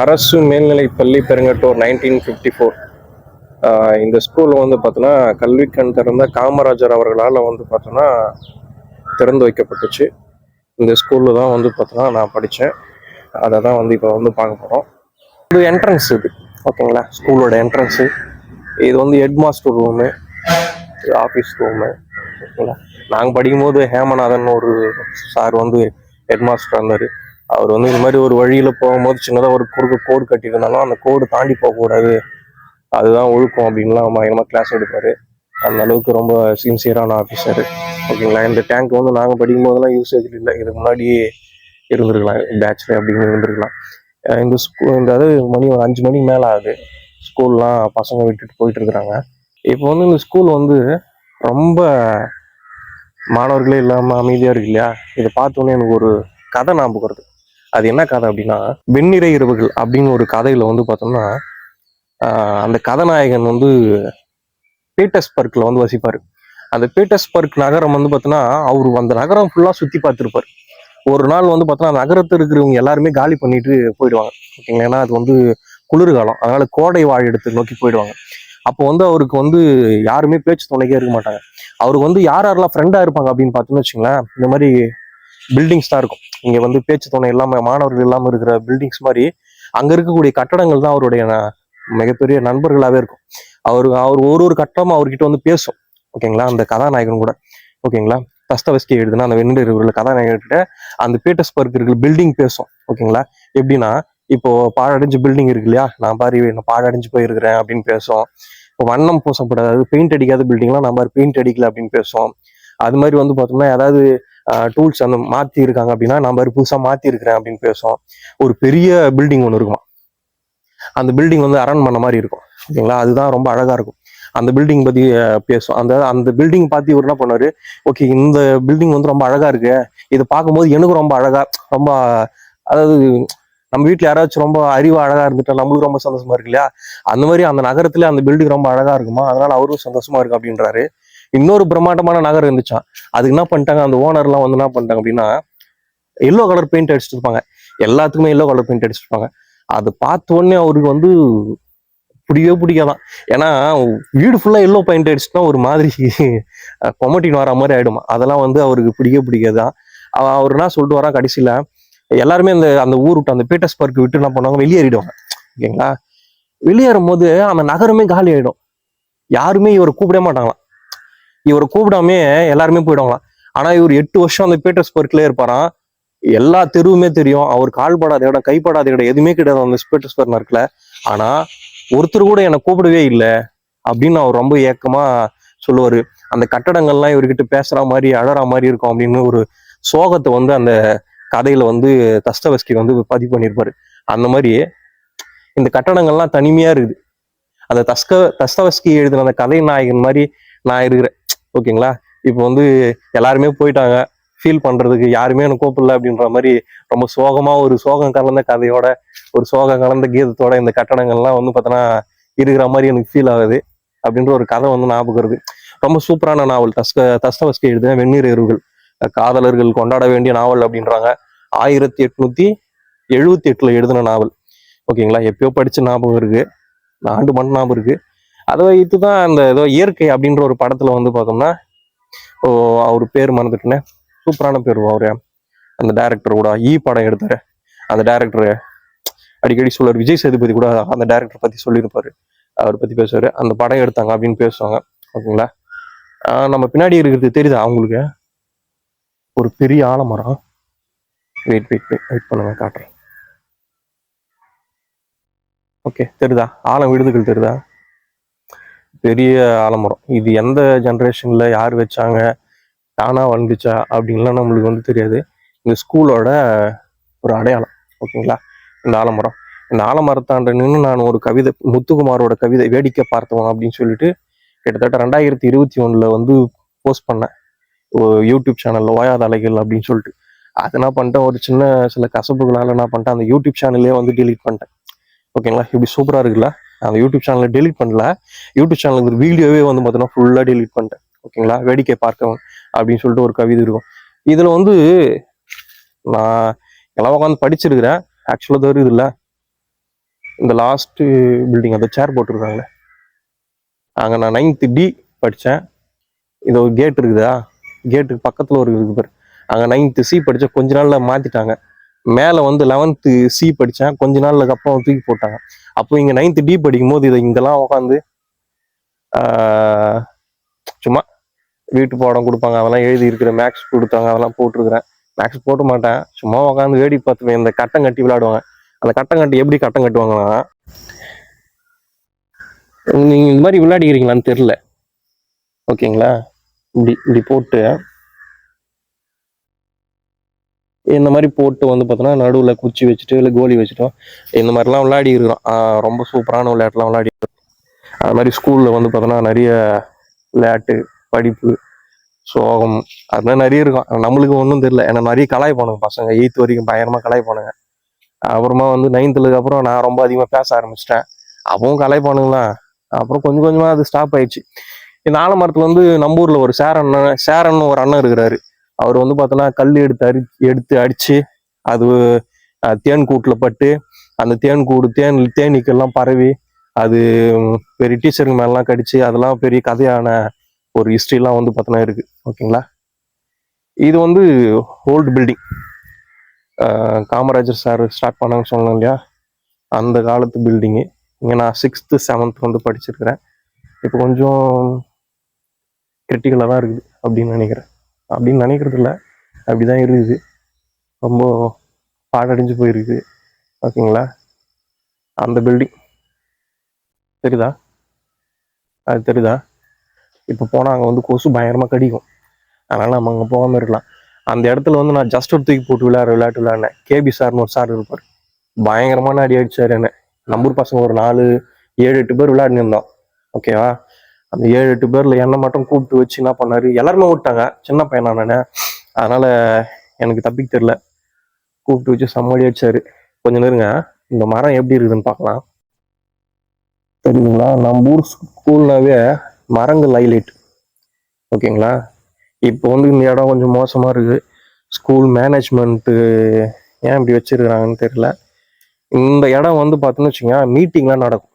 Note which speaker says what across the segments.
Speaker 1: அரசு மேல்நிலை பள்ளி பெருங்கட்டூர் நைன்டீன் ஃபிஃப்டி ஃபோர் இந்த ஸ்கூல் வந்து பார்த்தோன்னா கல்வி கண் திறந்த காமராஜர் அவர்களால் வந்து பார்த்தோன்னா திறந்து வைக்கப்பட்டுச்சு. இந்த ஸ்கூலில் தான் வந்து பார்த்தோன்னா நான் படித்தேன். அதை தான் வந்து இப்போ வந்து பார்க்க போகிறோம் இது என்ட்ரன்ஸ் இது ஓகேங்களா? ஸ்கூலோட என்ட்ரன்ஸு இது வந்து ஹெட் மாஸ்டர் ரூமு இது ஆஃபீஸ் ரூமு ஓகேங்களா? நாங்கள் படிக்கும்போது ஹேமநாதன் ஒரு சார் வந்து ஹெட் மாஸ்டர் இருந்தார் அவர் வந்து இந்த மாதிரி ஒரு வழியில் போகும்போது சின்னதாக ஒரு குறுக்கு கோடு கட்டியிருந்தாலும் அந்த கோடு தாண்டி போகக்கூடாது அதுதான் ஒழுக்கம் அப்படின்லாம் பயங்கரமாக கிளாஸ் எடுப்பார். அந்த அளவுக்கு ரொம்ப சின்சியரான ஆஃபீஸர் ஓகேங்களா? இந்த டேங்க் வந்து நாங்கள் படிக்கும் போதெல்லாம் யூசேஜ் இல்லை. இதுக்கு முன்னாடியே இருந்திருக்கலாம். பேட்ச்ல அப்படின்னு இருந்திருக்கலாம். இந்த ஸ்கூ இந்த அதாவது மணி ஒரு அஞ்சு மணிக்கு மேலே ஆகுது. ஸ்கூல்லாம் பசங்க விட்டுட்டு போயிட்டு இருக்கிறாங்க. இப்போ வந்து இந்த ஸ்கூல் வந்து ரொம்ப மாணவர்களே இல்லாமல் அமைதியாக இருக்கு இல்லையா? இதை பார்த்தோன்னே எனக்கு ஒரு கதை ஞாபகம் வருது. அது என்ன கதை அப்படின்னா வெண்ணிறை இரவுகள் அப்படின்னு ஒரு கதையில வந்து பார்த்தோம்னா அந்த கதாநாயகன் வந்து பீட்டர்ஸ்பர்க்ல வந்து வசிப்பார். அந்த பீட்டர்ஸ்பர்க் நகரம் வந்து பார்த்தோன்னா அவர் அந்த நகரம் ஃபுல்லாக சுற்றி பார்த்துருப்பார். ஒரு நாள் வந்து பார்த்தோன்னா நகரத்தில் இருக்கிறவங்க எல்லாருமே காலி பண்ணிட்டு போயிடுவாங்க. ஓகேங்களா? ஏன்னா அது வந்து குளிர்காலம். அதனால கோடை வாழ் எடுத்து நோக்கி போயிடுவாங்க. அப்போ வந்து அவருக்கு வந்து யாருமே பேச்சு துணைக்கே இருக்க மாட்டாங்க. அவருக்கு வந்து யார் யாரெல்லாம் ஃப்ரெண்டாக இருப்பாங்க அப்படின்னு பார்த்தோன்னு வச்சுங்களேன் இந்த மாதிரி பில்டிங்ஸ் தான் இருக்கும். இங்க வந்து பேச்சு துணை இல்லாம மாணவர்கள் இல்லாம இருக்கிற பில்டிங்ஸ் மாதிரி அங்க இருக்கக்கூடிய கட்டடங்கள் தான் அவருடைய மிகப்பெரிய நண்பர்களாவே இருக்கும். அவர் அவர் ஒரு ஒரு கட்டமும் அவர்கிட்ட வந்து பேசும். ஓகேங்களா? அந்த கதாநாயகன் கூட. ஓகேங்களா? தஸ்தவஸ்கி எழுதுனா அந்த வெண்ணிற கதாநாயகர்கிட்ட அந்த பீட்டர்ஸ்பர்க் இருக்கிற பில்டிங் பேசும். ஓகேங்களா? எப்படின்னா இப்போ பாழடைஞ்ச பில்டிங் இருக்கு இல்லையா? நான் பாரு நான் பாழடைஞ்சு போயிருக்கிறேன் அப்படின்னு பேசும். இப்போ வண்ணம் பூசப்படாது பெயிண்ட் அடிக்காத பில்டிங்லாம் நான் பாரு பெயிண்ட் அடிக்கல அப்படின்னு பேசும். அது மாதிரி வந்து பார்த்தோம்னா ஏதாவது டூல்ஸ் அந்த மாத்தி இருக்காங்க அப்படின்னா நான் மாதிரி புதுசா மாத்தி இருக்கிறேன் அப்படின்னு பேசுவோம். ஒரு பெரிய பில்டிங் ஒன்று இருக்கும். அந்த பில்டிங் வந்து அரண்மனை மாதிரி இருக்கும். ஓகேங்களா அதுதான் ரொம்ப அழகா இருக்கும். அந்த பில்டிங் பத்தி பேசும் அந்த அந்த பில்டிங் பார்த்து இவர் என்ன பண்ணாரு ஓகே இந்த பில்டிங் வந்து ரொம்ப அழகா இருக்கு. இதை பார்க்கும்போது எனக்கும் ரொம்ப அழகா ரொம்ப அதாவது நம்ம வீட்டில் யாராச்சும் ரொம்ப அறிவு அழகா இருந்துட்டா நம்மளுக்கு ரொம்ப சந்தோஷமா இருக்கு இல்லையா? அந்த மாதிரி அந்த நகரத்துல அந்த பில்டிங் ரொம்ப அழகா இருக்குமா? அதனால அவரும் சந்தோஷமா இருக்கு அப்படின்றாரு. இன்னொரு பிரம்மாண்டமான நகர் இருந்துச்சா? அதுக்கு என்ன பண்ணிட்டாங்க? அந்த ஓனர்லாம் வந்து என்ன பண்ணிட்டாங்க அப்படின்னா எல்லோ கலர் பெயிண்ட் அடிச்சிருப்பாங்க. எல்லாத்துக்குமே எல்லோ கலர் பெயிண்ட் அடிச்சிருப்பாங்க. அது பார்த்த உடனே அவருக்கு வந்து பிடிக்கவே பிடிக்காதான். ஏன்னா வீடு ஃபுல்லாக எல்லோ பெயிண்ட் அடிச்சுன்னா ஒரு மாதிரி கொமட்டின் வர மாதிரி ஆயிடுமா? அதெல்லாம் வந்து அவருக்கு பிடிக்கவே பிடிக்காதான் அவர் என்ன சொல்லிட்டு வரா கடைசியில் எல்லாருமே அந்த அந்த ஊர் விட்டு அந்த பீட்டர்ஸ்பர்க் விட்டு என்ன பண்ணுவாங்க? வெளியேறிடுவாங்க. ஓகேங்களா? வெளியேறும் போது அந்த நகரமே காலி ஆயிடும். யாருமே இவரை கூப்பிடவே மாட்டாங்களாம். இவரை கூப்பிடாமே எல்லாருமே போயிடுவாங்களாம் ஆனா இவர் எட்டு வருஷம் அந்த பீட்டர்ஸ்பர்க்ல இருப்பாராம் எல்லா தெருவுமே தெரியும். அவர் கால்படாத இடம் கைப்படாத இடம் எதுவுமே கிடையாது அந்த பீட்டர்ஸ்பர்க் நகர்ல ஆனா ஒருத்தர் கூட என்னை கூப்பிடவே இல்லை அப்படின்னு அவர் ரொம்ப ஏக்கமா சொல்லுவாரு. அந்த கட்டடங்கள்லாம் இவர்கிட்ட பேசுற மாதிரி அழற மாதிரி இருக்கும் அப்படின்னு ஒரு சோகத்தை வந்து அந்த கதையில வந்து தஸ்தவஸ்கி வந்து பதிவு பண்ணியிருப்பாரு. அந்த மாதிரி இந்த கட்டடங்கள்லாம் தனிமையா இருக்குது. அந்த தஸ்க தஸ்தவஸ்கி எழுதின அந்த கதை நாயகன் மாதிரி நான் இருக்கிறேன். ஓகேங்களா? இப்போ வந்து எல்லாருமே போயிட்டாங்க. ஃபீல் பண்ணுறதுக்கு யாருமே எனக்கு கூப்பிடல அப்படின்ற மாதிரி ரொம்ப சோகமாக ஒரு சோகம் கலந்த கதையோட ஒரு சோகம் கலந்த கீதத்தோட இந்த கட்டடங்கள்லாம் வந்து பார்த்தோன்னா இருக்கிற மாதிரி எனக்கு ஃபீல் ஆகுது. அப்படின்ற ஒரு கதை வந்து ஞாபகம் வருது ரொம்ப சூப்பரான நாவல். தஸ்க தஸ்தவஸ்கி எழுதின வெந்நீர் எருவுகள். காதலர்கள் கொண்டாட வேண்டிய நாவல் அப்படின்றாங்க. ஆயிரத்தி எட்நூத்தி எழுபத்தி எட்டுல எழுதின நாவல். ஓகேங்களா? எப்பயோ படிச்ச ஞாபகம் இருக்கு. ஆண்டு மட்டும் ஞாபகம் இருக்கு. அதை வைத்து தான் அந்த ஏதோ இயற்கை அப்படின்ற ஒரு படத்துல வந்து பார்த்தோம்னா ஓ அவர் பேர் மறந்துட்டுனே. சூப்பரான பேர் அவரு. அந்த டேரக்டர் கூட ஈ படம் எடுத்தாரு. அந்த டேரக்டர் அடிக்கடி சொல்லுவார் விஜய் சேதுபதி கூட அந்த டேரக்டர் பத்தி சொல்லியிருப்பாரு. அவரை பத்தி பேசுவாரு. அந்த படம் எடுத்தாங்க அப்படின்னு பேசுவாங்க. ஓகேங்களா? நம்ம பின்னாடி இருக்கிறது தெரியுதா அவங்களுக்கு? ஒரு பெரிய ஆலமரம். வெயிட் வெயிட் வெயிட் வெயிட் பண்ணுங்க காட்டுறேன். ஓகே தெரியுதா? ஆலம் விடுதுகள் தெரியுதா? பெரிய ஆலமரம். இது எந்த ஜென்ரேஷனில் யார் வச்சாங்க? தானாக வந்துச்சா? அப்படின்லாம் நம்மளுக்கு வந்து தெரியாது. இந்த ஸ்கூலோட ஒரு அடையாளம். ஓகேங்களா? இந்த ஆலமரம். இந்த ஆலமரத்தாண்ட நின்று நான் ஒரு கவிதை முத்துக்குமாரோட கவிதை வேடிக்கை பார்த்தவன் அப்படின்னு சொல்லிட்டு கிட்டத்தட்ட ரெண்டாயிரத்தி இருபத்தி ஒன்றில் வந்து போஸ்ட் பண்ணேன். யூடியூப் சேனலில் ஓயாத அலைகள் அப்படின்னு சொல்லிட்டு. அதை என்ன பண்ணிட்டேன். ஒரு சின்ன சில கசப்புகளால் என்ன பண்ணிட்டேன். அந்த யூடியூப் சேனல்லே வந்து டிலீட் பண்ணிட்டேன். ஓகேங்களா? இப்படி சூப்பராக இருக்குல்ல? அந்த யூடியூப் சேனலை டெலிட் பண்ணல. யூடியூப் சேனலுக்கு ஒரு வீடியோவே வந்து பார்த்தோன்னா ஃபுல்லாக டெலிட் பண்ணிட்டேன். ஓகேங்களா? வேடிக்கை பார்க்கவும் அப்படின்னு சொல்லிட்டு ஒரு கவிதை இருக்கும். இதில் வந்து நான் எல்லாம் உட்காந்து படிச்சிருக்கிறேன். ஆக்சுவலாக இது இல்ல. இந்த லாஸ்ட்டு பில்டிங் அந்த சேர் போட்டிருக்காங்களே. அங்கே நான் நைன்த்து டி படித்தேன் இது ஒரு கேட் இருக்குதா? கேட்டுக்கு பக்கத்தில் ஒரு இருக்குது பாரு. அங்கே நைன்த்து சி படித்தேன் கொஞ்ச நாளில் மாற்றிட்டாங்க மேலே வந்து லெவன்த்து சி படித்தேன் கொஞ்ச நாளுக்கு அப்புறம் தூக்கி போட்டாங்க. அப்போ இங்கே நைன்த்து டி படிக்கும் போது இதை இங்கெல்லாம் உட்காந்து சும்மா வீட்டு பாடம் கொடுப்பாங்க அதெல்லாம் எழுதி இருக்கிற மேக்ஸ் கொடுத்தாங்க அதெல்லாம் போட்டிருக்கிறேன். மேக்ஸ் போட மாட்டேன். சும்மா உட்காந்து வேடி பார்த்துப்பேன். இந்த கட்டம் கட்டி விளையாடுவாங்க. அந்த கட்டம் கட்டி எப்படி கட்டம் கட்டுவாங்கன்னா நீங்கள் இந்த மாதிரி விளையாடிக்கிறீங்களான்னு தெரில ஓகேங்களா? இப்படி இப்படி போட்டு இந்த மாதிரி போட்டு வந்து பார்த்தோன்னா நடுவில் குச்சி வச்சுட்டு இல்லை கோலி வச்சுட்டோம் இந்த மாதிரிலாம் விளையாடி இருக்கிறோம். ரொம்ப சூப்பரான விளையாட்டுலாம் விளையாடி அது மாதிரி ஸ்கூலில் வந்து பார்த்தோன்னா நிறைய விளையாட்டு படிப்பு சோகம் அது மாதிரி நிறைய இருக்கும். நம்மளுக்கு ஒன்றும் தெரியல. ஏன்னா நிறைய கலாய் போனுங்க பசங்க. எயித்து வரைக்கும் பயங்கரமாக கலாய் போனுங்க அப்புறமா வந்து நைன்த்துக்கு அப்புறம் நான் ரொம்ப அதிகமாக பேச ஆரம்பிச்சிட்டேன். அப்பவும் கலாய் போனுங்களா அப்புறம் கொஞ்சம் கொஞ்சமாக அது ஸ்டாப் ஆயிடுச்சு. இந்த ஆலமரத்தில் வந்து நம்ம ஒரு சேரன் சேரன் ஒரு அண்ணன் இருக்கிறாரு. அவர் வந்து பார்த்தோன்னா கல் எடுத்து அரி எடுத்து அடித்து அது தேன் கூட்டில் பட்டு அந்த தேன் கூடு தேன் தேனீக்கெல்லாம் பரவி அது பெரிய டீச்சருங்க மேலாம் கடிச்சு அதெல்லாம் பெரிய கதையான ஒரு ஹிஸ்ட்ரிலாம் வந்து பார்த்தோன்னா இருக்குது ஓகேங்களா? இது வந்து old building Kamarajar sir start பண்ணாங்கன்னு சொன்னோம் இல்லையா? அந்த காலத்து பில்டிங்கு இங்கே நான் சிக்ஸ்த்து செவன்த் வந்து படிச்சிருக்கிறேன். இப்போ கொஞ்சம் கிரிட்டிக்கலாக தான் இருக்குது அப்படின்னு நினைக்கிறேன். அப்படின்னு நினைக்கிறது இல்லை அப்படி தான் இருக்குது. ரொம்ப பாடடைஞ்சு போயிருக்கு. ஓகேங்களா அந்த பில்டிங் தெரியுதா? அது தெரியுதா? இப்போ போனால் அங்கே வந்து கொசு பயங்கரமாக கடிக்கும். அதனால் நம்ம அங்கே போகாமல் இருக்கலாம். அந்த இடத்துல வந்து நான் ஜஸ்ட் ஒரு தூக்கி போட்டு விளாட்ற விளையாட்டு விளையாடினேன். கேபி சார்னு ஒரு சார் இருப்பார். பயங்கரமான அடி அடிச்சார் என்ன. நம்பூர் பசங்க ஒரு நாலு ஏழு எட்டு பேர் விளையாடினிருந்தோம் ஓகேவா அந்த ஏழு எட்டு பேர்ல என்னை மட்டும் கூப்பிட்டு வச்சு என்ன பண்ணாரு? எல்லாருமே விட்டாங்க. சின்ன பையனா நானு. அதனால எனக்கு தப்பிக்க தெரியல. கூப்பிட்டு வச்சு செம்மடி அடிச்சாரு. கொஞ்ச நேருங்க. இந்த மரம் எப்படி இருக்குதுன்னு பார்க்கலாம். தெரியுதுங்களா? நம்ம ஊர் ஸ்கூல்னாவே மரங்கள் ஹைலைட். ஓகேங்களா? இப்போ வந்து இந்த இடம் கொஞ்சம் மோசமாக இருக்கு ஸ்கூல் மேனேஜ்மெண்ட்டு ஏன் இப்படி வச்சிருக்கிறாங்கன்னு தெரியல. இந்த இடம் வந்து பார்த்தோன்னு வச்சுக்கோங்க மீட்டிங்லாம் நடக்கும்.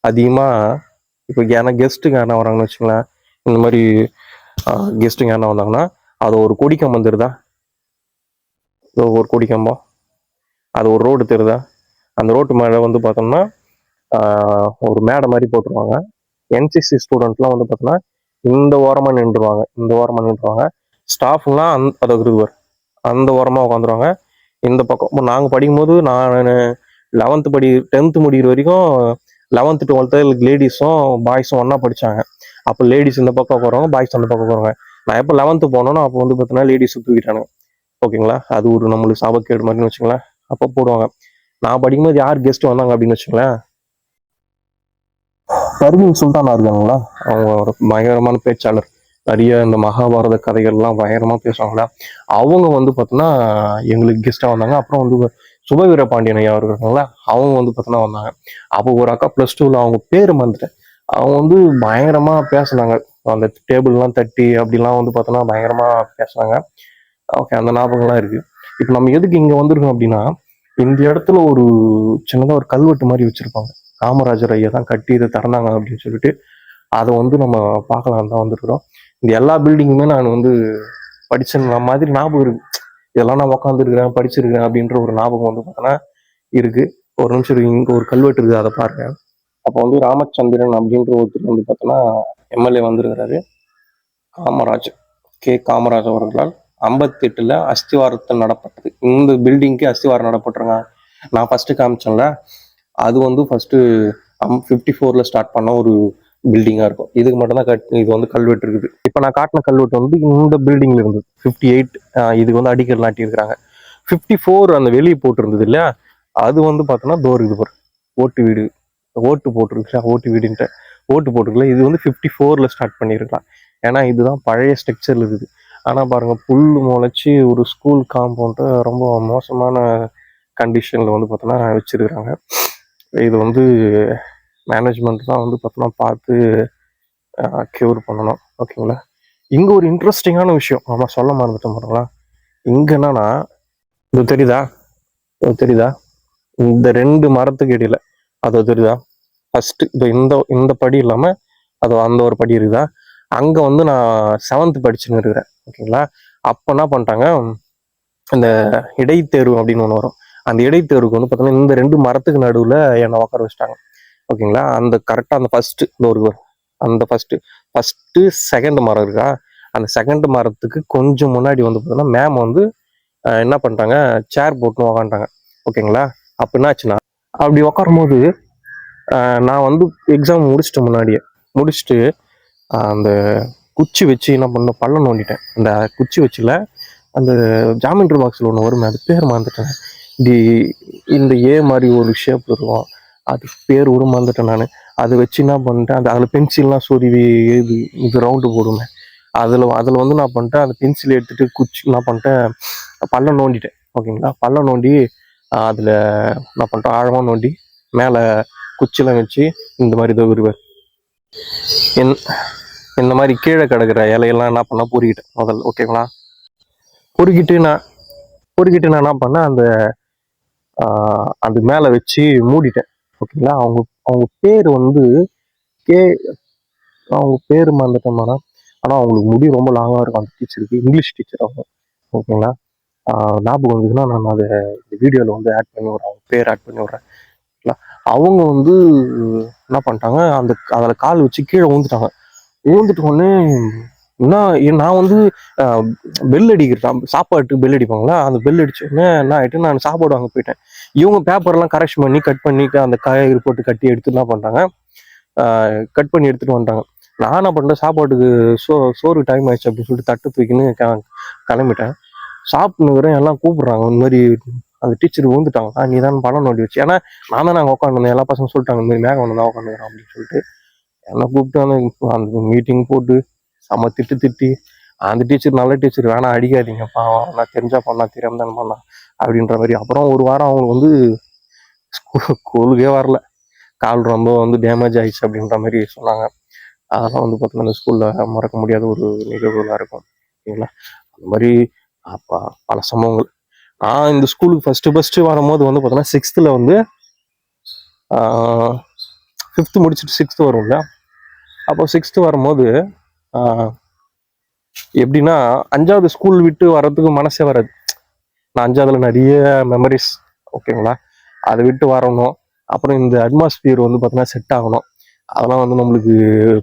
Speaker 1: அதிகமாக இப்போ யாரா கெஸ்ட்டுங்க யாரா வராங்கன்னு வச்சுங்களேன் இந்த மாதிரி கெஸ்ட்டுங்க யாரா வந்தாங்கன்னா அது ஒரு கொடி கம்பம் தெரியுதா? ஒரு கொடி கம்பம். அது ஒரு ரோடு தெரியுதா? அந்த ரோட்டு மேலே வந்து பார்த்தோம்னா ஒரு மேடை மாதிரி போட்டுருவாங்க. என்சிசி ஸ்டூடெண்ட்லாம் வந்து பார்த்தோன்னா இந்த ஓரமாக நின்றுவாங்க இந்த ஓரமாக நின்றுவாங்க ஸ்டாஃப்லாம் அந் அதை இருவர் அந்த ஓரமாக உட்காந்துருவாங்க. இந்த பக்கம் நாங்கள் படிக்கும்போது நான் லெவன்த்து படி டென்த்து முடிகிற வரைக்கும் லெவன்த்து டுவெல்த்து லேடிஸும் பாய்ஸும் ஒன்றா படிச்சாங்க. அப்போ லேடிஸ் இந்த பக்கம் உட்காருவாங்க பாய்ஸ் அந்த பக்கம் உட்காருவாங்க நான் எப்போ லெவன்த்து போனோன்னா அப்போ வந்து பார்த்தீங்கன்னா லேடிஸ் தூக்கிட்டானுங்க. ஓகேங்களா? அது ஒரு நம்மளுக்கு சாபக்கேடு மாதிரின்னு வச்சுங்களேன். அப்போ போடுவாங்க. நான் படிக்கும்போது யார் கெஸ்ட் வந்தாங்க அப்படின்னு வச்சுங்களேன். பர்வீன் சுல்தானா இருக்காங்களா? அவங்க ஒரு பயங்கரமான பேச்சாளர். நிறைய இந்த மகாபாரத கதைகள்லாம் பயங்கரமாக பேசுவாங்களா? அவங்க வந்து பார்த்தோன்னா எங்களுக்கு கெஸ்ட்டாக வந்தாங்க. அப்புறம் வந்து சுபவீர பாண்டியன் ஐயா இருக்காங்களா அவங்க வந்து பார்த்தோன்னா வந்தாங்க. அப்போ ஒரு அக்கா ப்ளஸ் டூவில் அவங்க பேர் மறந்துட்டேன். அவங்க வந்து பயங்கரமாக பேசினாங்க. அந்த டேபிள்லாம் தட்டி அப்படிலாம் வந்து பார்த்தோன்னா பயங்கரமாக பேசுனாங்க. ஓகே அந்த ஞாபகம்லாம் இருக்குது இப்போ நம்ம எதுக்கு இங்கே வந்திருக்கோம் அப்படின்னா இந்த இடத்துல ஒரு சின்னதாக ஒரு கல்வெட்டு மாதிரி வச்சுருப்பாங்க. காமராஜர் ஐயா தான் கட்டி இதை திறந்தாங்க அப்படின்னு சொல்லிட்டு அதை வந்து நம்ம பார்க்கலாம் தான் வந்திருக்கிறோம். இந்த எல்லா பில்டிங்குமே நான் வந்து படிச்ச மாதிரி ஞாபகம் இருக்குது இதெல்லாம் நான் உட்காந்துருக்கிறேன் படிச்சிருக்கிறேன் அப்படின்ற ஒரு ஞாபகம் வந்து பார்த்தோன்னா இருக்கு. ஒரு நிமிஷம் இருக்கு இங்கே ஒரு கல்வெட்டு இருக்குது அதை பாருங்க. அப்போ வந்து ராமச்சந்திரன் அப்படின்ற ஒருத்தர் வந்து பார்த்தோன்னா எம்எல்ஏ வந்திருக்கிறாரு. காமராஜ் கே. காமராஜ் அவர்களால் ஐம்பத்தெட்டில் அஸ்திவாரத்தில் நடப்பட்டது. இந்த பில்டிங்க்கு அஸ்திவாரம் நடப்பட்டுருங்க. நான் ஃபர்ஸ்ட் காமிச்சேன்ல. அது வந்து ஃபர்ஸ்ட் ஃபிஃப்டி ஃபோர்ல ஸ்டார்ட் பண்ண ஒரு பில்டிங்காக இருக்கும். இதுக்கு மட்டும் தான் கட் இது வந்து கல்வெட்டு இருக்குது. இப்போ நான் காட்டின கல்வெட்டு வந்து இந்த பில்டிங்கில் இருந்தது. ஃபிஃப்டி எயிட் இதுக்கு வந்து அடிக்கல் நாட்டியிருக்கிறாங்க. ஃபிஃப்டி ஃபோர் அந்த வெளியே போட்டிருந்தது இல்லையா? அது வந்து பார்த்தோன்னா தோர் இது பாரு. ஓட்டு வீடு. ஓட்டு போட்டிருக்கு ஓட்டு வீடுன்ட்டு. ஓட்டு போட்டிருக்கல. இது வந்து ஃபிஃப்டி ஃபோரில் ஸ்டார்ட் பண்ணியிருக்கலாம். ஏன்னா இதுதான் பழைய ஸ்ட்ரக்சரில் இருக்குது. ஆனால் பாருங்கள் புல் முளைச்சி ஒரு ஸ்கூல் காம்பவுண்ட்டை ரொம்ப மோசமான கண்டிஷனில் வந்து பார்த்தோன்னா வச்சிருக்கிறாங்க. இது வந்து மேனேஜ்மெண்ட் தான் வந்து பார்த்தோம்னா பார்த்து க்யூர் பண்ணணும். ஓகேங்களா இங்க ஒரு இன்ட்ரெஸ்டிங்கான விஷயம். நம்ம சொல்ல மறந்துட்டோம் பாருங்களா. இங்க என்னன்னா இது தெரியுதா? இது தெரியுதா? இந்த ரெண்டு மரத்துக்கு இடையில அது தெரியுதா? ஃபர்ஸ்ட் இப்போ இந்த இந்த படி இல்லாம அது அந்த ஒரு படி இருக்குதா? அங்க வந்து நான் செவன்த் படிச்சுன்னு இருக்கிறேன். ஓகேங்களா அப்போ என்ன பண்ணிட்டாங்க? இந்த இடைத்தேர்வு அப்படின்னு ஒன்று வரும். அந்த இடைத்தேர்வுக்கு வந்து பார்த்தோன்னா இந்த ரெண்டு மரத்துக்கு நடுவில் என்னை உட்கார வச்சிட்டாங்க. ஓகேங்களா? அந்த கரெக்டாக அந்த ஃபஸ்ட்டு இந்த ஒரு அந்த ஃபஸ்ட்டு ஃபஸ்ட்டு செகண்ட் மரம் இருக்கா? அந்த செகண்ட் மரத்துக்கு கொஞ்சம் முன்னாடி வந்து பார்த்தீங்கன்னா மேம் வந்து என்ன பண்ணிட்டாங்க? சேர் போட்டு உக்காண்டாங்க ஓகேங்களா? அப்போ என்னாச்சுன்னா அப்படி உட்காரும்போது நான் வந்து எக்ஸாம் முடிச்சுட்டு முன்னாடியே முடிச்சுட்டு அந்த குச்சி வச்சு என்ன பண்ண பள்ளம் நோண்டிட்டேன். அந்த குச்சி வச்சுல அந்த ஜாமெண்ட்ரி பாக்ஸில் ஒன்று வருமே அது பேர் மறந்துட்டேன். இப்படி இந்த ஏ மாதிரி ஒரு ஷேப் இருக்கும். அது பேர் கூட மறந்துட்டேன் நான். அதை வச்சு என்ன பண்ணிட்டேன் அந்த அதில் பென்சில்லாம் சொருவி இது இது ரவுண்டு போடுவேன் அதில் அதில் வந்து நான் பண்ணிட்டேன் அந்த பென்சில் எடுத்துகிட்டு குச்சி நான் பண்ணிட்டேன் பள்ளம் நோண்டிட்டேன். ஓகேங்களா பள்ளம் நோண்டி அதில் என்ன பண்ணிட்டேன் ஆழமாக நோண்டி மேலே குச்சிலாம் வச்சு இந்த மாதிரி இதை விருவேன் என் இந்த மாதிரி கீழே கிடக்கிற இலையெல்லாம் என்ன பண்ணால் பொறுக்கிட்டேன் முதல்ல ஓகேங்களா பொறுக்கிட்டு நான் பொறுக்கிட்டு நான் என்ன பண்ணேன் அந்த அது மேலே வச்சு மூடிட்டேன். ஓகேங்களா? அவங்க அவங்க பேர் வந்து கே அவங்க பேர் மறந்துட்டேன் மேடம். ஆனால் அவங்களுக்கு முடி ரொம்ப லாங்காக இருக்கும். அந்த டீச்சருக்கு இங்கிலீஷ் டீச்சர் அவங்க. ஓகேங்களா? ஞாபகம் வந்ததுன்னா நான் அதை இந்த வீடியோவில் வந்து ஆட் பண்ணி விட்றேன். அவங்க பேர் ஆட் பண்ணி விட்றேன். ஓகேங்களா? அவங்க வந்து என்ன பண்ணிட்டாங்க? அந்த அதில் கால் வச்சு கீழே ஊந்துட்டாங்க. ஊந்துட்ட உடனே என்ன நான் வந்து பெல் அடிக்கிறேன் சாப்பாட்டுக்கு பெல் அடிப்பாங்களா? அந்த பெல் அடிச்ச உடனே என்ன ஆகிட்டு நான் சாப்பாடு வாங்க போயிட்டேன். இவங்க பேப்பர்லாம் கரெக்ஷன் பண்ணி கட் பண்ணி அந்த காய்கறி போட்டு கட்டி எடுத்து என்ன பண்ணுறாங்க கட் பண்ணி எடுத்துகிட்டு வந்துட்டாங்க. நான் என்ன பண்ணேன் சாப்பாட்டுக்கு சோ சோறு டைம் ஆயிடுச்சு அப்படின்னு சொல்லிட்டு தட்டு தூக்கின்னு கிளம்பிட்டேன். சாப்பிட்டுனுக்குறேன் எல்லாம் கூப்பிட்றாங்க. இந்த மாதிரி அந்த டீச்சர் ஊந்துட்டாங்க நீ தான் பணம் நோண்டி வச்சு. ஏன்னா நான் தான் நாங்கள் உட்காந்துருந்தேன் எல்லா பசங்க சொல்லிட்டாங்க இந்த மாதிரி மேகம் ஒன்று தான் உட்காந்துக்கிறோம் அப்படின்னு சொல்லிட்டு. என்ன கூப்பிட்டு அந்த அந்த மீட்டிங் போட்டு செம்ம திட்டு திட்டி அந்த டீச்சர் நல்ல டீச்சர் வேணாம் அடிக்காதீங்க பாவம். நான் தெரிஞ்சா பண்ணா தெரியாம தானே பண்ணா அப்படின்ற மாதிரி. அப்புறம் ஒரு வாரம் அவங்க வந்து ஸ்கூலுக்கே வரல. கால் ரொம்ப வந்து டேமேஜ் ஆயிடுச்சு அப்படின்ற மாதிரி சொன்னாங்க. அதெல்லாம் வந்து பார்த்தீங்கன்னா ஸ்கூலில் மறக்க முடியாத ஒரு நிகழ்வுகளாக இருக்கும். ஓகேங்களா அந்த மாதிரி அப்பா பல சம்பவங்கள். நான் இந்த ஸ்கூலுக்கு ஃபஸ்ட்டு ஃபஸ்ட்டு வரும்போது வந்து பார்த்தோன்னா சிக்ஸ்த்தில் வந்து ஃபிஃப்த்து முடிச்சுட்டு சிக்ஸ்த்து வரும்ல. அப்போ சிக்ஸ்த்து வரும்போது எப்படின்னா அஞ்சாவது ஸ்கூல் விட்டு வர்றதுக்கு மனசே வராது. நான் அஞ்சாவதுல நிறைய மெமரிஸ் ஓகேங்களா அதை விட்டு வரணும். அப்புறம் இந்த அட்மாஸ்பியர் வந்து பார்த்தீங்கன்னா செட் ஆகணும். அதெல்லாம் வந்து நம்மளுக்கு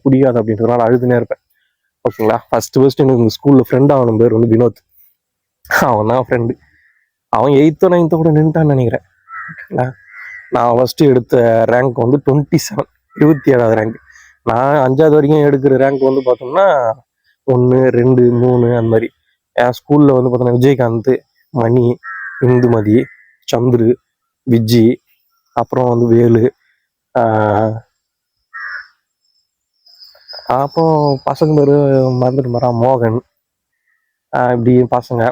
Speaker 1: பிடிக்காது அப்படின்றதுனால அழுதுனே இருப்பேன். ஓகேங்களா ஃபஸ்ட்டு ஃபஸ்ட்டு எனக்கு இந்த ஸ்கூலில் ஃப்ரெண்ட் ஆகணும் பேர் வந்து வினோத். அவன் தான் ஃப்ரெண்டு அவன் எயித்தோ நைன்த்தோ கூட நின்ட்டான்னு நினைக்கிறேன். ஓகேங்களா நான் ஃபஸ்ட்டு எடுத்த ரேங்க் வந்து டுவெண்ட்டி செவன் இருபத்தி ஏழாவது ரேங்க் நான் அஞ்சாவது வரைக்கும் எடுக்கிற ரேங்க் வந்து பார்த்தோம்னா ஒன்று ரெண்டு மூணு அந்த மாதிரி. என் ஸ்கூலில் வந்து பார்த்தோன்னா விஜயகாந்த் மணி இந்துமதி சந்துரு விஜி அப்புறம் வந்து வேலு அப்புறம் பசங்க பேர் மறந்துட்டு மரா மோகன். இப்படி பசங்க.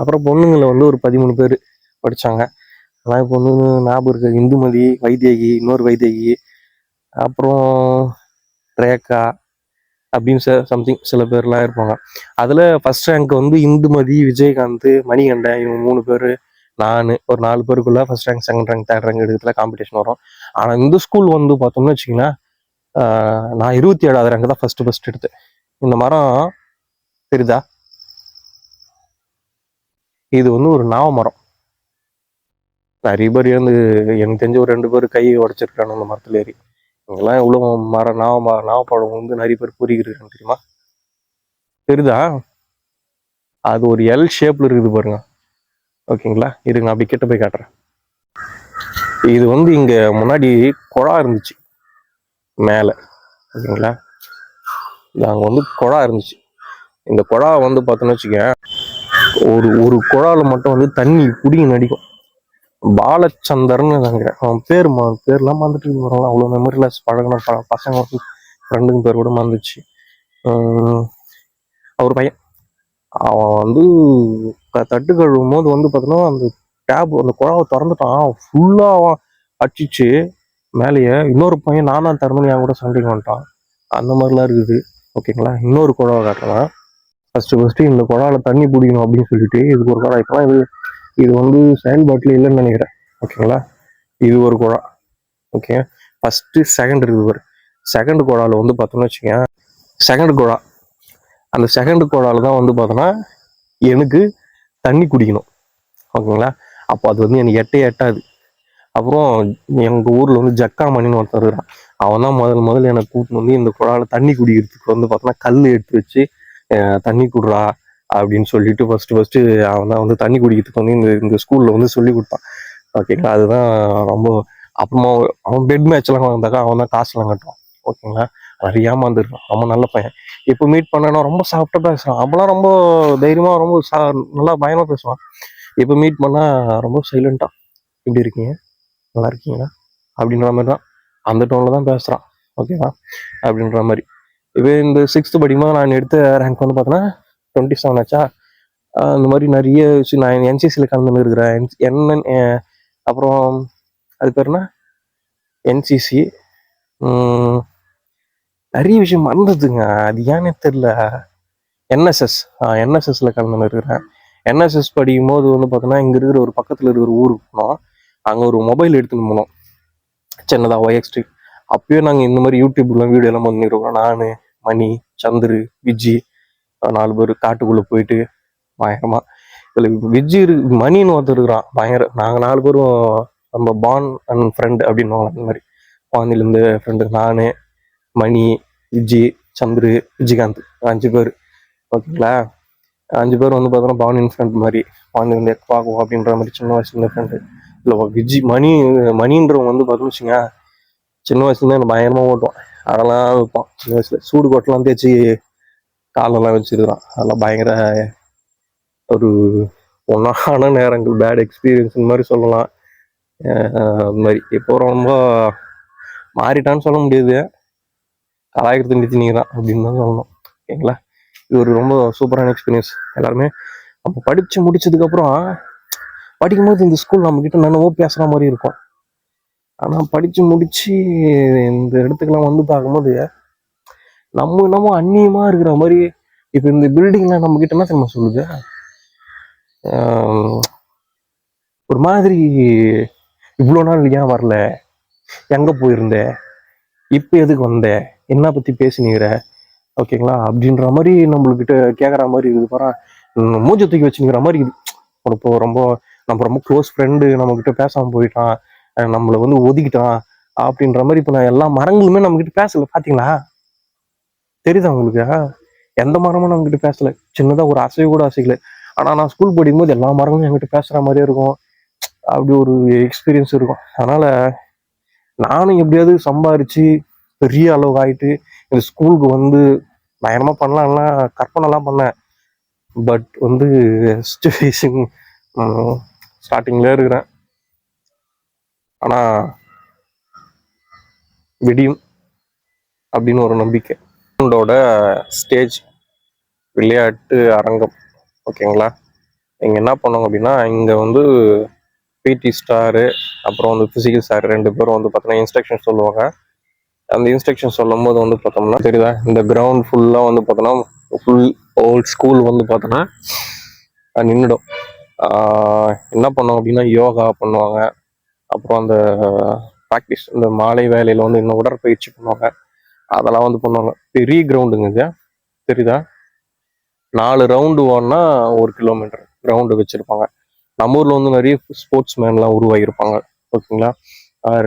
Speaker 1: அப்புறம் பொண்ணுங்களை வந்து ஒரு பதிமூணு பேர் படித்தாங்க ஆனால் இப்போ வந்து ஞாபகம் இருக்கு. இந்துமதி வைத்தியகி இன்னொரு வைத்தியகி அப்புறம் ரேகா அப்படின்னு ச சம்திங் சில பேர்லாம் இருப்பாங்க. அதில் ஃபர்ஸ்ட் ரேங்க் வந்து இந்துமதி விஜயகாந்த் மணிகண்டன் இவங்க மூணு பேர் நான் ஒரு நாலு பேருக்குள்ள first rank second rank third rank எடுக்கிறதுல காம்படிஷன் வரும். ஆனால் இந்த ஸ்கூல் வந்து பார்த்தோம்னு வச்சிங்கன்னா நான் இருபத்தி ஏழாவது ரேங்க் தான் ஃபர்ஸ்ட் ஃபஸ்ட் எடுத்தேன். இந்த மரம் தெரியுதா? இது வந்து ஒரு நாவ மரம். நிறைய பேர் வந்து எனக்கு தெரிஞ்ச ஒரு ரெண்டு பேர் கை உடைச்சிருக்காங்க அந்த மரத்துல ஏறி. இங்கெல்லாம் இவ்வளோ மரம் நாவ மரம் நாவப்பழம் வந்து நிறைய பேர் பொறிக்கிறாங்க தெரியுமா? தெரியுதா? அது ஒரு எல் ஷேப்பில் இருக்குது பாருங்க. ஓகேங்களா? இருங்க அப்படி கிட்ட போய் காட்டுறேன். இது வந்து இங்கே முன்னாடி குழா இருந்துச்சு. மேலே. ஓகேங்களா? இது வந்து குழா இருந்துச்சு. இந்த குழா வந்து பார்த்தோன்னு வச்சுக்க ஒரு ஒரு குழாவில் மட்டும் வந்து தண்ணி குடிங்க நடிக்கும். பாலச்சந்தர்னு நினைக்கிறேன். அவன் பேர் மா பேர்லாம் மறந்துட்டு வராங்க அவ்வளோ மெமரிலெஸ் பழகின பசங்க ஃப்ரெண்டுங்க பேர் கூட மறந்துச்சு. அவர் பையன். அவன் வந்து தட்டு கழுவும் போது வந்து பார்த்தோன்னா அந்த டேப் அந்த குழாவை திறந்துட்டான். ஃபுல்லாக அவன் அடிச்சிச்சு. மேலேயே இன்னொரு பையன் நான் தான் தரணும்னு என் கூட சண்டைக்கு வந்துட்டான். அந்த மாதிரிலாம் இருக்குது. ஓகேங்களா இன்னொரு குழாவை காட்டுறேன் ஃபஸ்ட்டு ஃபஸ்ட்டு இந்த குழாவில் தண்ணி பிடிக்கணும் அப்படின்னு சொல்லிட்டு இதுக்கு ஒரு குழாய் இப்போலாம் இது இது வந்து செயல்பாட்டில் இல்லைன்னு நினைக்கிறேன். ஓகேங்களா இது ஒரு குழா. ஓகே ஃபஸ்ட்டு செகண்ட் இருக்குது ஒரு செகண்ட் குழாவில் வந்து பார்த்தோம்னு வச்சுக்கோங்க செகண்ட் குழா. அந்த செகண்ட் குழாவில் தான் வந்து பார்த்தோன்னா எனக்கு தண்ணி குடிக்கணும். ஓகேங்களா அப்போ அது வந்து எனக்கு எட்டே எட்டாது. அப்புறம் எங்கள் ஊரில் வந்து ஜக்கா மணின்னு ஒருத்தர் இருக்கிறான் அவன் தான் முதல் முதல்ல எனக்கு கூட்டின்னு வந்து இந்த குழாவில் தண்ணி குடிக்கிறதுக்கு வந்து பார்த்தோன்னா கல் எடுத்து வச்சு தண்ணி குடுறா. அப்படின்னு சொல்லிட்டு ஃபர்ஸ்ட் ஃபர்ஸ்ட் அவன் தான் வந்து தண்ணி குடிக்கிறதுக்கு வந்து இந்த இந்த ஸ்கூல்ல வந்து சொல்லி கொடுத்தான். ஓகேங்களா அதுதான் ரொம்ப அப்புறமா அவன் பெட் மேட்ச்லாம் வந்தாக்கா அவன் தான் காசுலாம் கட்டுவான். ஓகேங்களா நிறைய ஏமாந்துருக்கான் ரொம்ப நல்ல பையன். இப்போ மீட் பண்ணனா ரொம்ப சாஃப்டாக பேசுறான். அப்போலாம் ரொம்ப தைரியமாக ரொம்ப சா நல்லா பயமாக பேசுவான். இப்போ மீட் பண்ணால் ரொம்ப சைலண்ட்டாக இப்படி இருக்கீங்க? நல்லா இருக்கீங்களா? அப்படின்ற மாதிரி தான் அந்த டோனில் தான் பேசுகிறான் ஓகேவா அப்படின்ற மாதிரி. இப்போ இந்த சிக்ஸ்த்து படிக்கும்போது நான் எடுத்த ரேங்க் வந்து பார்த்தோன்னா டுவெண்ட்டி செவன் ஆச்சா இந்த மாதிரி நிறைய விஷயம். நான் என்சிசியில் கலந்துன்னு இருக்கிறேன் என் அப்புறம் அது பேர்னா என்சிசி நிறைய விஷயம் மறந்ததுங்க அது ஏன்னே தெரில என்எஸ்எஸ் என்எஸ்எஸ்ல கலந்துன்னு இருக்கிறேன் என்எஸ்எஸ் படிக்கும் போது வந்து பார்த்தோன்னா இங்கே இருக்கிற ஒரு பக்கத்தில் இருக்கிற ஊருக்கு போனோம். அங்கே ஒரு மொபைல் எடுத்துன்னு போனோம். சின்னதாக ஒய்எக்ஸ்டி அப்பயும் நாங்கள் இந்த மாதிரி யூடியூப்லாம் வீடியோ எல்லாம் பண்ணிருக்கோம். நான் மணி சந்துரு விஜி நாலு பேர் காட்டுக்குள்ளே போயிட்டு பயங்கரமாக இதில் விஜி இருக்கு மணின்னு ஒருத்தர் இருக்கிறான் பயங்கர நாங்கள் நாலு பேரும் நம்ம பான் அண்ட் ஃப்ரெண்டு அப்படின்னு அந்த மாதிரி. பாந்திலேருந்து ஃப்ரெண்டு நான் மணி விஜி சந்துரு விஜயகாந்த் அஞ்சு பேர். ஓகேங்களா அஞ்சு பேர் வந்து பார்த்தோன்னா பான் ஃப்ரெண்ட் மாதிரி பாண்டி பார்க்குவோம் அப்படின்ற மாதிரி சின்ன வயசுல ஃப்ரெண்டு இல்லை விஜி மணி மணின்றவங்க வந்து பார்த்தோம்னு வச்சுங்க சின்ன வயசுலேருந்து எனக்கு பயங்கரமாக ஓட்டுவான். அதெல்லாம் வைப்பான் சின்ன வயசுல. சூடு கோட்டெலாம் தேய்ச்சி காலெல்லாம் வச்சிருக்கிறான் அதெல்லாம் பயங்கர ஒரு ஒன்றான நேரங்கள் பேட் எக்ஸ்பீரியன்ஸ் மாதிரி சொல்லலாம். அது மாதிரி. இப்போ ரொம்ப மாறிட்டான்னு சொல்ல முடியாது. கலாய்க்கிறது நிறுத்தி தான் அப்படின்னு தான் சொல்லணும். ஓகேங்களா? இது ஒரு ரொம்ப சூப்பரான எக்ஸ்பீரியன்ஸ் எல்லாருமே நம்ம படித்து முடிச்சதுக்கப்புறம் படிக்கும்போது இந்த ஸ்கூல் நம்மக்கிட்ட கிட்ட என்னென்னவோ மாதிரி இருக்கும். ஆனால் படித்து முடித்து இந்த இடத்துக்குலாம் வந்து பார்க்கும்போது நம்ம என்னமோ அந்நியமா இருக்கிற மாதிரி இப்ப இந்த பில்டிங்லாம் நம்ம கிட்ட என்ன தெரியுமா சொல்லுது? ஆஹ் ஒரு மாதிரி இவ்வளோ நாள் ஏன் வரல? எங்க போயிருந்த? இப்ப எதுக்கு வந்த? என்ன பத்தி பேசினீங்கிற ஓகேங்களா? அப்படின்ற மாதிரி நம்மளுக்கிட்ட கேட்குற மாதிரி இருக்குது. பாரு மூஞ்ச தூக்கி வச்சுக்கிற மாதிரி இது இப்போ ரொம்ப நம்ம ரொம்ப க்ளோஸ் ஃப்ரெண்டு நம்ம கிட்ட போயிட்டான். நம்மளை வந்து ஒதுக்கிட்டான். அப்படின்ற மாதிரி இப்போ நான் எல்லா மரங்களுமே நம்ம கிட்ட பார்த்தீங்களா தெரியுதா உங்களுக்கு? எந்த மரமும் நம்ம கிட்ட பேசல. சின்னதாக ஒரு அசைவு கூட அசைக்கல ஆனால் நான் ஸ்கூல் படிக்கும்போது எல்லா மரமும் என்கிட்ட பேசுகிற மாதிரியே இருக்கும். அப்படி ஒரு எக்ஸ்பீரியன்ஸ் இருக்கும். அதனால் நானும் எப்படியாவது சம்பாரித்து பெரிய அளவு ஆகிட்டு இந்த ஸ்கூலுக்கு வந்து பயங்கரமா பண்ணலாம்லாம் கற்பனைலாம் பண்ணேன். பட் வந்து சுச்சுவேஷன் ஸ்டார்டிங்கில் இருக்கிறேன். ஆனால் விடியும் அப்படின்னு ஒரு நம்பிக்கை. கிரவுண்டோட ஸ்டேஜ் விளையாட்டு அரங்கம் ஓகேங்களா இங்க என்ன பண்ணுவாங்க அப்படின்னா இங்க வந்து பிடி ஸ்டாரு அப்புறம் வந்து ஃபிசிக்கல் ஸ்டார் ரெண்டு பேரும் வந்து பார்த்தோன்னா இன்ஸ்ட்ரக்ஷன் சொல்லுவாங்க. அந்த இன்ஸ்ட்ரக்ஷன் சொல்லும் போது வந்து பார்த்தோம்னா தெரியுதா? இந்த கிரவுண்ட் ஃபுல்லாக வந்து பார்த்தோன்னா ஃபுல் ஓல்ட் ஸ்கூல் வந்து பார்த்தோன்னா நின்றுடும் என்ன பண்ணோம் அப்படின்னா யோகா பண்ணுவாங்க. அப்புறம் அந்த ப்ராக்டிஸ் இந்த மாலை வேலையில் வந்து இன்னும் உடற்பயிற்சி பண்ணுவாங்க. அதெல்லாம் வந்து பண்ணுவாங்க. பெரிய கிரவுண்டுங்க இது. தெரியுதா? நாலு ரவுண்டு ஓடனா ஒரு கிலோமீட்டர் கிரவுண்டு வச்சுருப்பாங்க. நம்ம ஊரில் வந்து நிறைய ஸ்போர்ட்ஸ் மேன்லாம் உருவாகியிருப்பாங்க. ஓகேங்களா?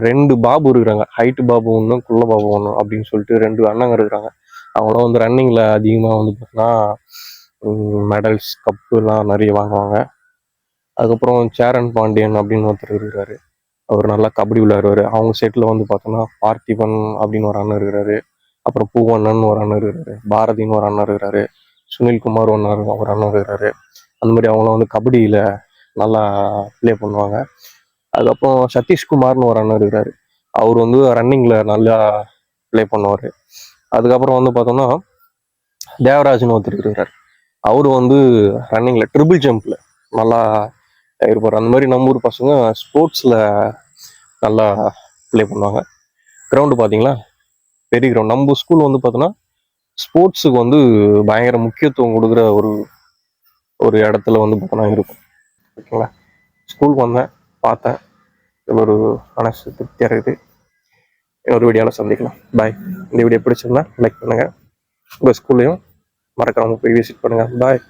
Speaker 1: ரெண்டு பாபு இருக்கிறாங்க. ஹைட்டு பாபு ஒன்று குள்ள பாபு ஒன்று அப்படின்னு சொல்லிட்டு ரெண்டு அண்ணங்க இருக்கிறாங்க. அவங்களாம் வந்து ரன்னிங்கில் அதிகமாக வந்து பார்த்தீங்கன்னா மெடல்ஸ் கப்பு எல்லாம் நிறைய வாங்குவாங்க. அதுக்கப்புறம் சேரன் பாண்டியன் அப்படின்னு ஒருத்தர் இருக்கிறாரு. அவர் நல்லா கபடி விளையாடுவார். அவங்க செட்டில் வந்து பார்த்தோன்னா பார்த்திபன் அப்படின்னு ஒரு அண்ணன் இருக்கிறாரு. அப்புறம் பூவண்ணன் ஒரு அண்ணன் இருக்கிறாரு பாரதின்னு ஒரு அண்ணன் இருக்கிறாரு சுனில்குமார் ஒன்று ஒரு அண்ணன் இருக்கிறாரு. அந்த மாதிரி அவங்களாம் வந்து கபடியில் நல்லா ப்ளே பண்ணுவாங்க. அதுக்கப்புறம் சதீஷ்குமார்னு ஒரு அண்ணன் இருக்கிறாரு. அவர் வந்து ரன்னிங்கில் நல்லா ப்ளே பண்ணுவார். அதுக்கப்புறம் வந்து பார்த்தோம்னா தேவராஜ்னு ஒருத்தர் இருக்கிறார். அவர் வந்து ரன்னிங்கில் ட்ரிபிள் ஜம்பில் நல்லா இருப்பார். அந்த மாதிரி நம்ம ஊர் பசங்க ஸ்போர்ட்ஸில் நல்லா ப்ளே பண்ணுவாங்க. கிரவுண்டு பார்த்தீங்களா? பெரிய கிரவுண்ட் நம்ம ஸ்கூல் வந்து பார்த்தோன்னா ஸ்போர்ட்ஸுக்கு வந்து பயங்கர முக்கியத்துவம் கொடுக்குற ஒரு ஒரு இடத்துல வந்து பார்த்தோன்னா இருக்கும். ஓகேங்களா? ஸ்கூலுக்கு வந்தேன் பார்த்தேன். ஒரு மனசு திருப்தியாக இருக்குது. ஒரு வீடியோவில் சந்திக்கலாம். பாய் இந்த வீடியோ பிடிச்சிருந்தா லைக் பண்ணுங்கள் உங்கள் ஸ்கூல்லையும் மறக்காமல் போய் விசிட் பண்ணுங்கள் பாய்